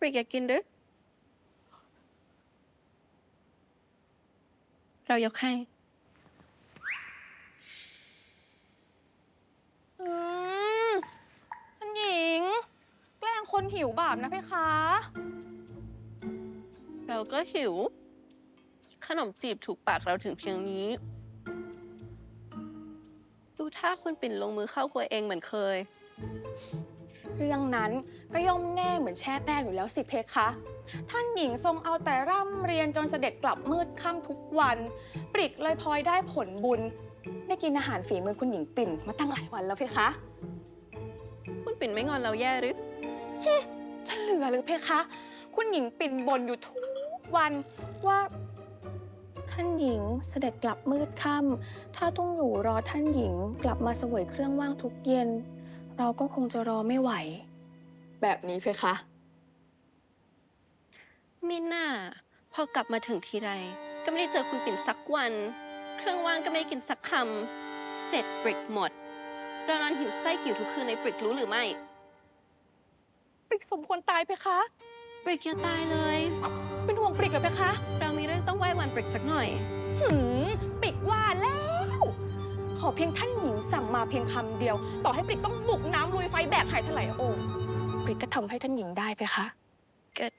ปริกอยากกินหรือเรายกให้ อืมท่านหญิง แกล้งคนหิวบาปนะเพคะ เราก็หิว ขนมจีบถูกปากเราถึงเพียงนี้ ดูถ้าคุณปิ่นลงมือเข้าครัวเองเหมือนเคย เรื่องนั้นก็ย่อมแน่เหมือนแช่แป้งอยู่แล้วสิเพคะท่านหญิงทรงเอาแต่ร่ำเรียนจนเสด็จกลับมืดค่ำทุกวัน ปริกเลยพลอยได้ผลบุญ ได้กินอาหารฝีมือคุณหญิงปิ่นมาตั้งหลายวันแล้วเพคะคุณปิ่นไม่งอนเราแย่หรือจะเหลือหรือเพคะ คุณหญิงปิ่นบนอยู่ทุกวันว่า ท่านหญิงเสด็จกลับมืดค่ำถ้าต้องอยู่รอท่านหญิงกลับมาเสวยเครื่องว่างทุกเย็น เราก็คงจะรอไม่ไหว แบบนี้เพคะมิน่า พอกลับมาถึงทีไร ก็ไม่ได้เจอคุณปิ่นสักวัน เครื่องว่างก็ไม่ได้กินสักคำ เสร็จปริกหมด เรานอนหิวไส้กิ่วทุกคืนในปริกรู้หรือไม่ ปริกสมควรตายเพคะปริกอย่าตายเลย เป็นห่วงปริกเหรอเพคะ เรามีเรื่องต้องไหว้วันปริกสักหน่อย หืมปริกว่าแล้ว ขอเพียงท่านหญิงสั่งมาเพียงคำเดียว ต่อให้ปริกต้องบุกน้ำลุยไฟแบกหายทลายโอ่งปริกก็ทำให้ท่านหญิงได้ไปคะ เกิด